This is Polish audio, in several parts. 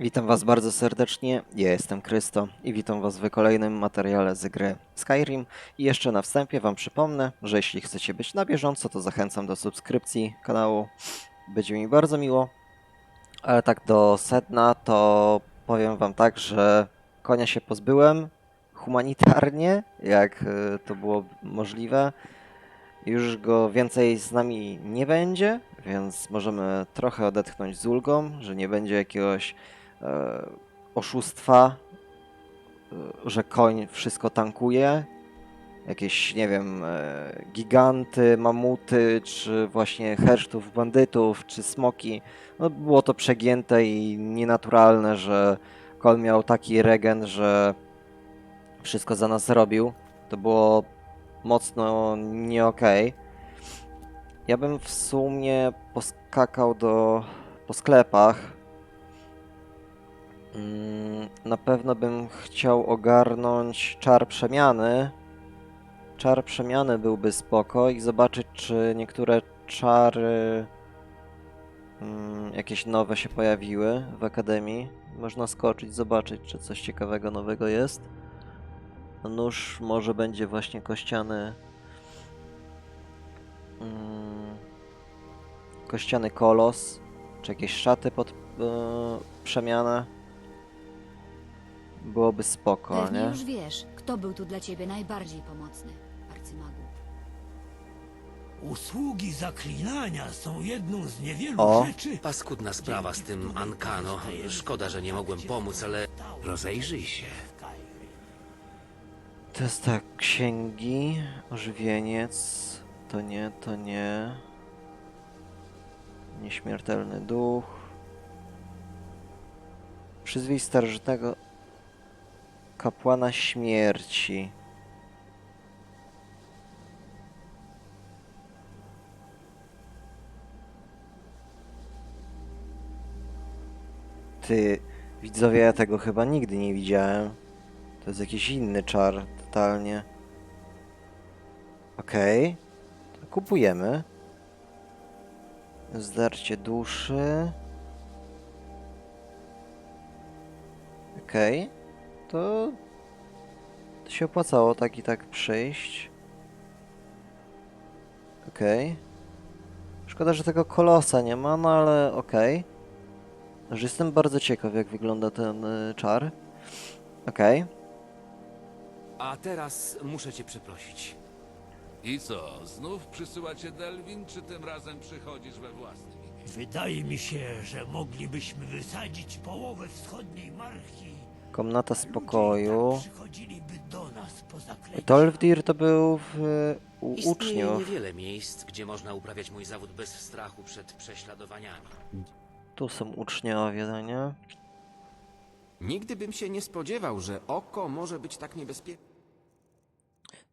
Witam Was bardzo serdecznie, ja jestem Krysto i witam Was w kolejnym materiale z gry Skyrim. I jeszcze na wstępie Wam przypomnę, że jeśli chcecie być na bieżąco, to zachęcam do subskrypcji kanału. Będzie mi bardzo miło. Ale tak do sedna, to powiem Wam tak, że konia się pozbyłem humanitarnie, jak y, to było możliwe. Już go więcej z nami nie będzie, więc możemy trochę odetchnąć z ulgą, że nie będzie jakiegoś oszustwa, e, że koń wszystko tankuje. Jakieś, nie wiem, e, giganty, mamuty, czy właśnie hersztów, bandytów, czy smoki. No, było to przegięte i nienaturalne, że koń miał taki regen, że wszystko za nas robił. To było mocno nie okej. Ja bym w sumie poskakał do po sklepach. Mm, Na pewno bym chciał ogarnąć czar przemiany. Czar przemiany byłby spoko i zobaczyć, czy niektóre czary mm, jakieś nowe się pojawiły w akademii. Można skoczyć, zobaczyć, czy coś ciekawego nowego jest. Nóż może będzie właśnie kościany. Mm, kościany kolos, czy jakieś szaty pod e, przemianę. Byłoby spoko, Pewnie nie? już wiesz, kto był tu dla ciebie najbardziej pomocny, arcymagu. Usługi zaklinania są jedną z niewielu O. rzeczy. Paskudna sprawa z tym Ankano. Szkoda, że nie mogłem pomóc, ale rozejrzyj się. To jest tak, księgi, ożywieniec, to nie, to nie. Nieśmiertelny duch. Przyzwij starożytnego kapłana śmierci. Ty, widzowie, ja tego chyba nigdy nie widziałem. To jest jakiś inny czar, totalnie. Okej. To kupujemy. Zdarcie duszy. Okej. To... To się opłacało tak i tak przyjść. Okej. Szkoda, że tego kolosa nie ma, no ale okej. Że Jestem bardzo ciekaw, jak wygląda ten y, czar. Okej. A teraz muszę cię przeprosić. I co, znów przysyła cię Delwin, czy tym razem przychodzisz we własnym imieniu? Wydaje mi się, że moglibyśmy wysadzić połowę wschodniej marki. Komnata spokoju. tak przychodziliby do nas po zaklęciu. Tolfdir to był w, u Istnieje uczniów. niewiele miejsc, gdzie można uprawiać mój zawód bez strachu przed prześladowaniami. Tu są uczniowie, no nie? Nigdy bym się nie spodziewał, że oko może być tak niebezpieczne.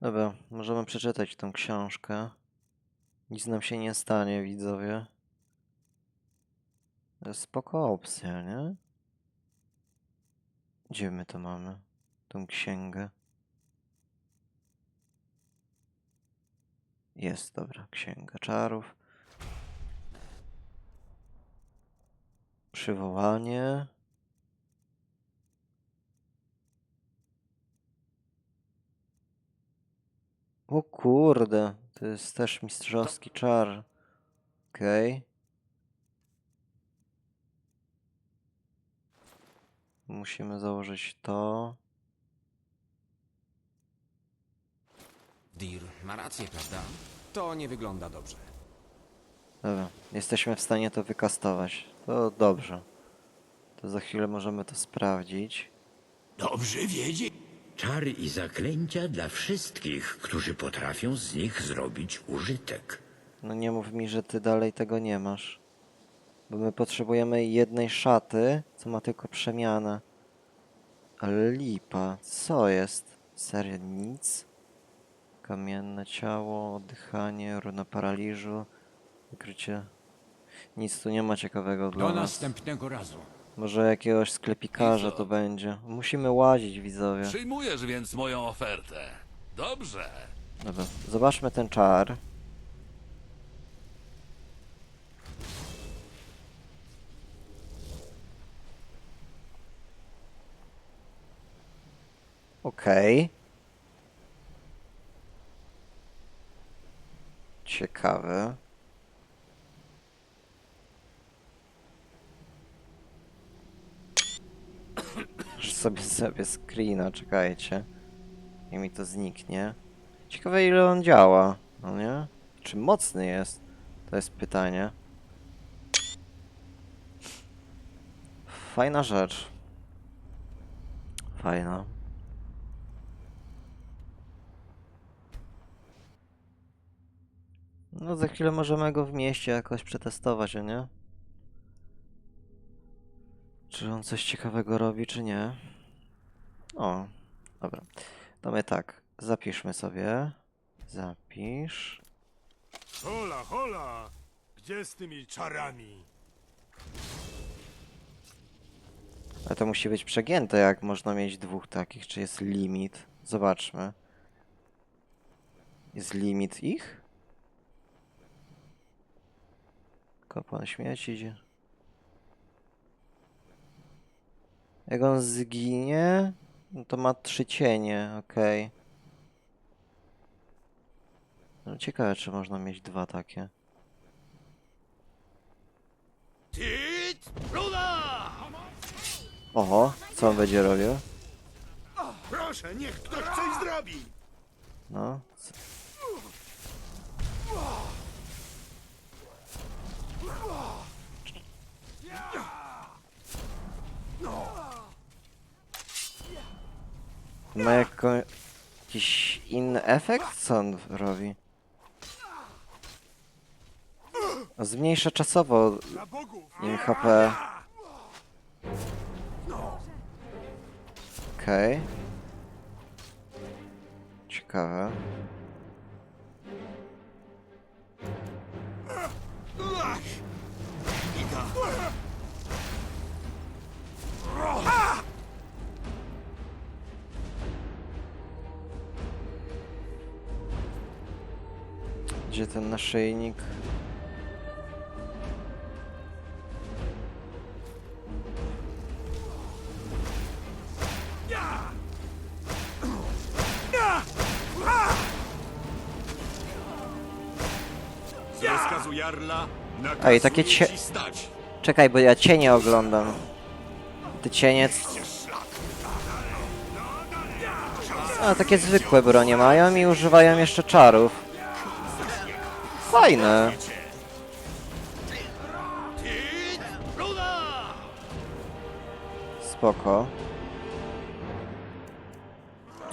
Dobra, możemy przeczytać tą książkę. Nic nam się nie stanie, widzowie. To jest Spoko opcja, nie? Gdzie my to mamy? Tą księgę. Jest, dobra, księga czarów. Przywołanie. O kurde, to jest też mistrzowski czar. Okej. Musimy założyć to. Dir ma rację, prawda? To nie wygląda dobrze. Dobra, jesteśmy w stanie to wykastować. To dobrze. To za chwilę możemy to sprawdzić. Dobrze wiedzieć. Czary i zaklęcia dla wszystkich, którzy potrafią z nich zrobić użytek. No nie mów mi, że ty dalej tego nie masz. Bo my potrzebujemy jednej szaty, co ma tylko przemianę. Ale lipa, co jest? Serio, nic? Kamienne ciało, oddychanie, runa paraliżu, wykrycie... Nic tu nie ma ciekawego dla Do nas. następnego razu. Może jakiegoś sklepikarza to będzie. Musimy łazić, widzowie. Przyjmujesz więc moją ofertę. Dobrze. Dobra, zobaczmy ten czar. Okej. Ciekawe. Że sobie sobie screena, czekajcie. I mi to zniknie. Ciekawe ile on działa, no nie? Czy mocny jest? To jest pytanie. Fajna rzecz. Fajna. No za chwilę możemy go w mieście jakoś przetestować, a nie? Czy on coś ciekawego robi, czy nie? O, dobra. To my tak, zapiszmy sobie. Zapisz. Hola, hola! Gdzie z tymi czarami? Ale to musi być przegięte, jak można mieć dwóch takich. Czy jest limit? Zobaczmy. Jest limit ich? Kapłan śmierci idzie. Jak on zginie, no to ma trzy cienie, okej. No ciekawe, czy można mieć dwa takie. Oho, co on będzie robił? Proszę, niech ktoś coś zrobi! No. Ma jakiś inny efekt? Co on robi? No, Zmniejsza czasowo im HP. Okej. Ciekawe. Gdzie ten naszyjnik? I takie cie... Czekaj, bo ja cienie oglądam. Te cienie... A, takie zwykłe bronie mają i używają jeszcze czarów. Fajne. Spoko.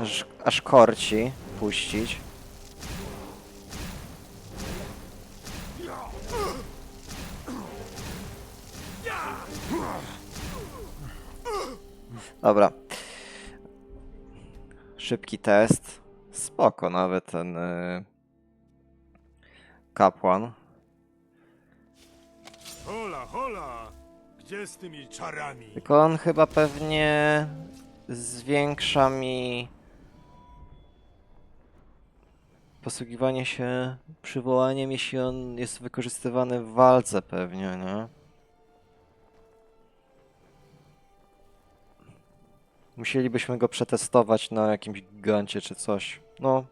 Aż, aż korci puścić. Dobra. Szybki test. Spoko nawet ten y, kapłan. Hola, hola! Gdzie z tymi czarami? Tylko on chyba pewnie zwiększa mi posługiwanie się przywołaniem, jeśli on jest wykorzystywany w walce pewnie, nie? Musielibyśmy go przetestować na jakimś gigancie czy coś. No.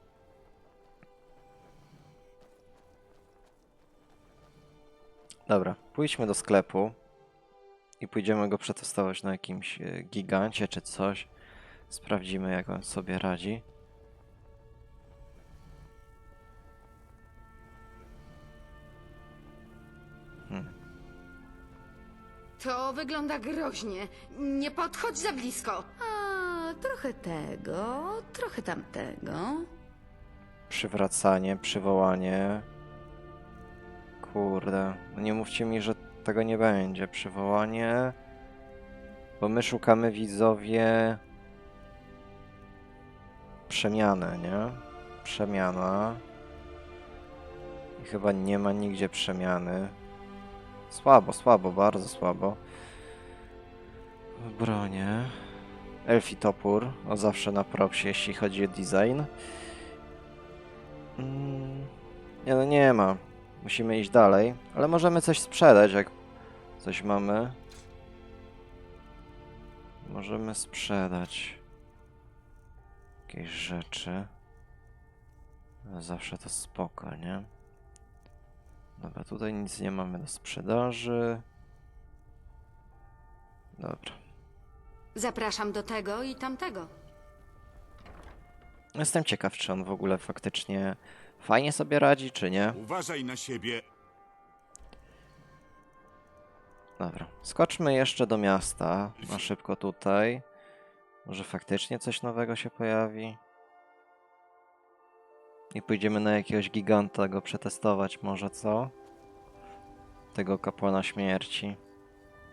Dobra, pójdźmy do sklepu i pójdziemy go przetestować na jakimś e, gigancie czy coś. Sprawdzimy, jak on sobie radzi. To wygląda groźnie. Nie podchodź za blisko. A, trochę tego, trochę tamtego. Przywracanie, przywołanie. Kurde, no nie mówcie mi, że tego nie będzie. Przywołanie. Bo my szukamy widzowie. Przemianę, nie? Przemiana. I chyba nie ma nigdzie przemiany. Słabo, słabo, bardzo słabo. Bronie. Elfi topór. O zawsze na propsie, jeśli chodzi o design. Mm, Nie no, nie ma. Musimy iść dalej, ale możemy coś sprzedać, jak coś mamy. Możemy sprzedać. jakieś rzeczy. Zawsze to spoko, nie? Dobra, tutaj nic nie mamy do sprzedaży. Dobra. Zapraszam do tego i tamtego. Jestem ciekaw, czy on w ogóle faktycznie fajnie sobie radzi, czy nie. Uważaj na siebie. Dobra. Skoczmy jeszcze do miasta. Na szybko tutaj. Może faktycznie coś nowego się pojawi. I pójdziemy na jakiegoś giganta go przetestować, może co? Tego kapłana śmierci.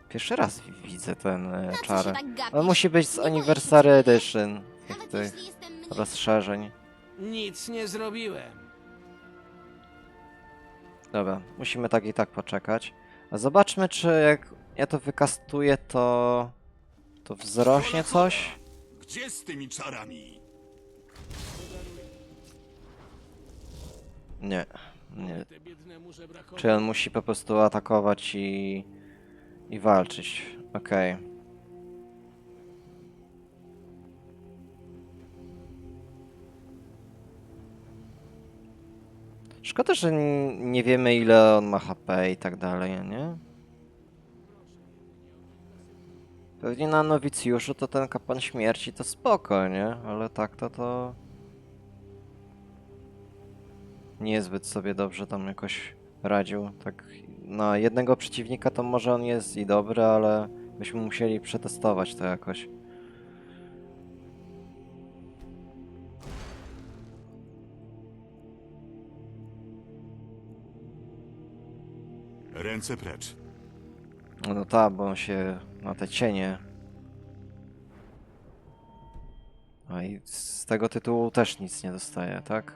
Pierwszy raz wi- widzę ten e, czar. On musi być z Anniversary Edition. Tych, tych rozszerzeń. Nic nie zrobiłem. Dobra, musimy tak i tak poczekać. Zobaczmy, czy jak ja to wykastuję, to... To wzrośnie coś? Gdzie z tymi czarami? Nie, nie. Czy on musi po prostu atakować i... i walczyć. Okej. Szkoda, że nie wiemy ile on ma HP i tak dalej, nie? Pewnie na nowicjuszu to ten kapłan śmierci to spoko, nie? Ale tak to to... niezbyt sobie dobrze tam jakoś radził. Tak na jednego przeciwnika to może on jest i dobry, ale byśmy musieli przetestować to jakoś. Ręce precz. No, no tak, bo on się na te cienie. A i z tego tytułu też nic nie dostaje, tak?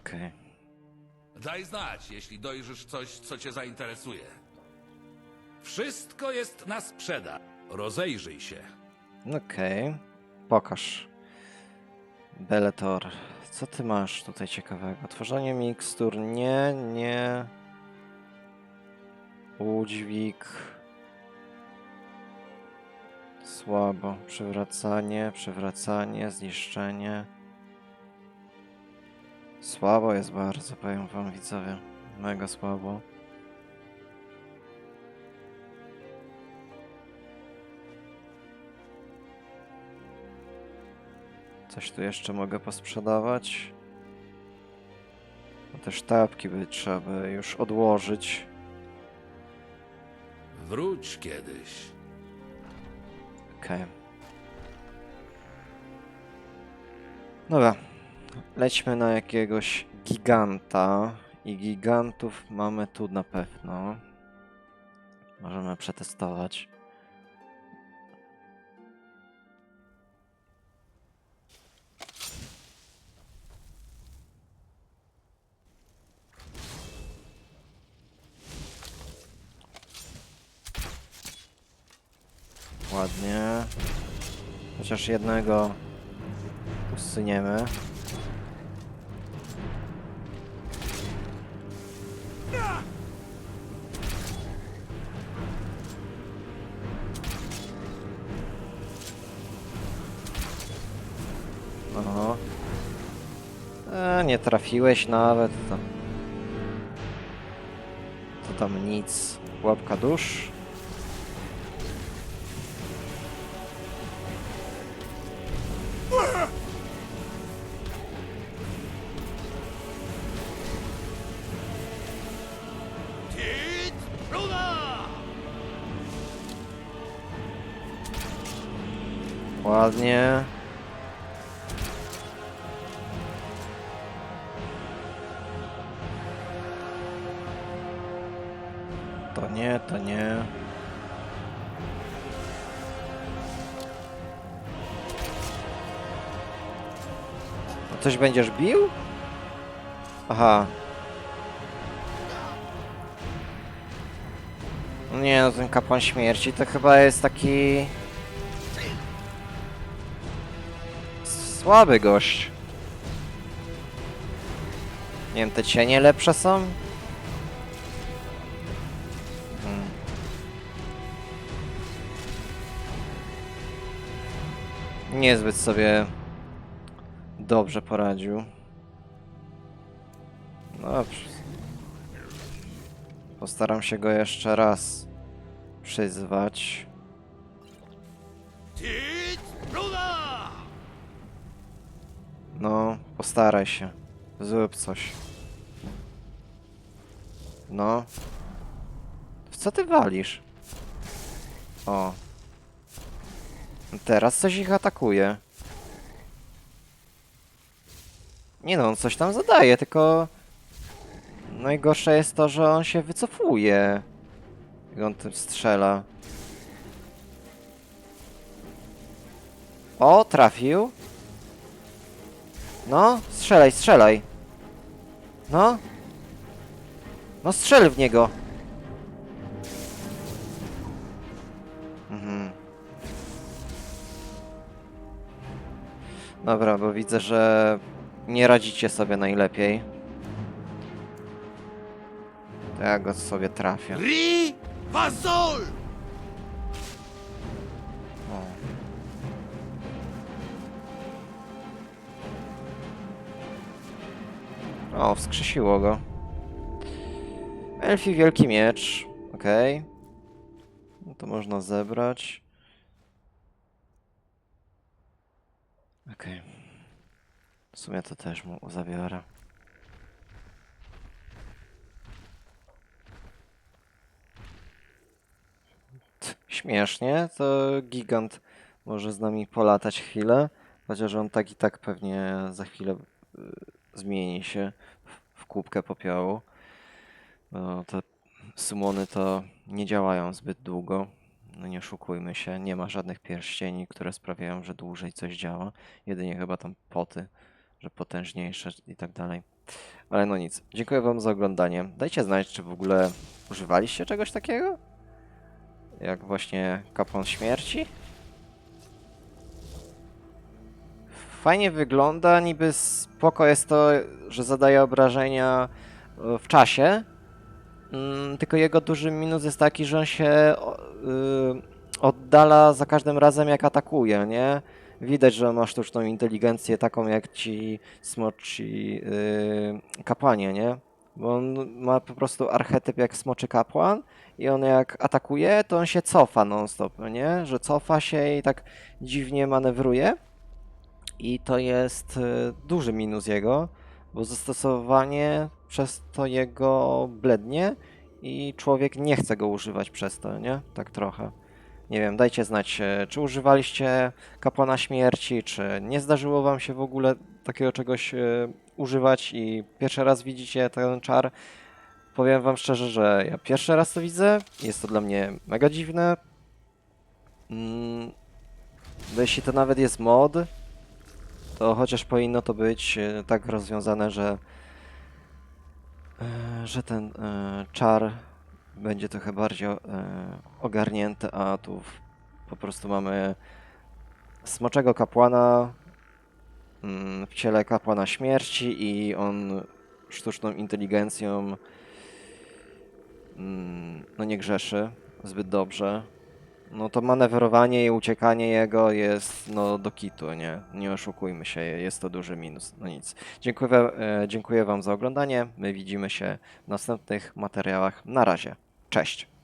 Okej. Daj znać, jeśli dojrzysz coś, co cię zainteresuje. Wszystko jest na sprzedaż. Rozejrzyj się. Okej. Pokaż. Beletor. Co ty masz tutaj ciekawego? Tworzenie mikstur. Nie, nie. Udźwig. Słabo. Przywracanie, przywracanie, zniszczenie. Słabo jest bardzo, powiem wam widzowie. Mega słabo. Coś tu jeszcze mogę posprzedawać. No te sztabki by trzeba by już odłożyć. Wróć kiedyś. Okej. Dobra. Lećmy na jakiegoś giganta. I gigantów mamy tu na pewno. Możemy przetestować. Chociaż jednego usuniemy. E, nie trafiłeś nawet. To, to tam nic. Łapka dusz. Ładnie. To nie, to nie. A coś będziesz bił? Aha. Nie no, ten kapłan śmierci to chyba jest taki... Słaby gość. Nie wiem, te cienie lepsze są? Hmm. niezbyt sobie dobrze poradził. Dobrze. Postaram się go jeszcze raz przyzwać. No, postaraj się. Zrób coś. No. W co ty walisz? O. Teraz coś ich atakuje. Nie no, on coś tam zadaje, tylko... Najgorsze jest to, że on się wycofuje. Jak on tym strzela. O, trafił. No, strzelaj, strzelaj. No. No strzel w niego. Mhm. Dobra, bo widzę, że nie radzicie sobie najlepiej. To ja go sobie trafię. Ri! O, wskrzesiło go. Elfi Wielki Miecz. Okej. No to można zebrać. Okej. W sumie to też mu zabiorę. Śmiesznie, to gigant może z nami polatać chwilę, chociaż on tak i tak pewnie za chwilę y, zmieni się w, kubkę popiołu. No, te sumony to nie działają zbyt długo. No nie oszukujmy się, nie ma żadnych pierścieni, które sprawiają, że dłużej coś działa. Jedynie chyba tam poty, że potężniejsze i tak dalej. Ale no nic. Dziękuję Wam za oglądanie. Dajcie znać, czy w ogóle używaliście czegoś takiego? Jak właśnie kapłan śmierci? Fajnie wygląda, niby spoko jest to, że zadaje obrażenia e, w czasie. Mm, tylko jego duży minus jest taki, że on się y, oddala za każdym razem jak atakuje, nie? Widać, że ma sztuczną inteligencję taką jak ci smoczy y, kapłanie, nie? Bo on ma po prostu archetyp jak smoczy kapłan i on jak atakuje, to on się cofa non-stop, no nie? Że cofa się i tak dziwnie manewruje. I to jest y, duży minus jego, bo zastosowanie przez to jego blednie i człowiek nie chce go używać przez to, nie? Tak trochę. Nie wiem, dajcie znać, e, czy używaliście kapłana śmierci, czy nie zdarzyło wam się w ogóle takiego czegoś e, używać i pierwszy raz widzicie ten czar. Powiem wam szczerze, że ja pierwszy raz to widzę, jest to dla mnie mega dziwne. Mm, jeśli to nawet jest mod, to chociaż powinno to być e, tak rozwiązane, że e, że ten e, czar będzie trochę bardziej ogarnięty, a tu po prostu mamy smoczego kapłana mm, w ciele kapłana śmierci i on sztuczną inteligencją mm, no nie grzeszy zbyt dobrze. No to manewrowanie i uciekanie jego jest no do kitu, nie? Nie oszukujmy się, jest to duży minus. No nic. Dziękuję, e, dziękuję Wam za oglądanie. My widzimy się w następnych materiałach. Na razie. Cześć.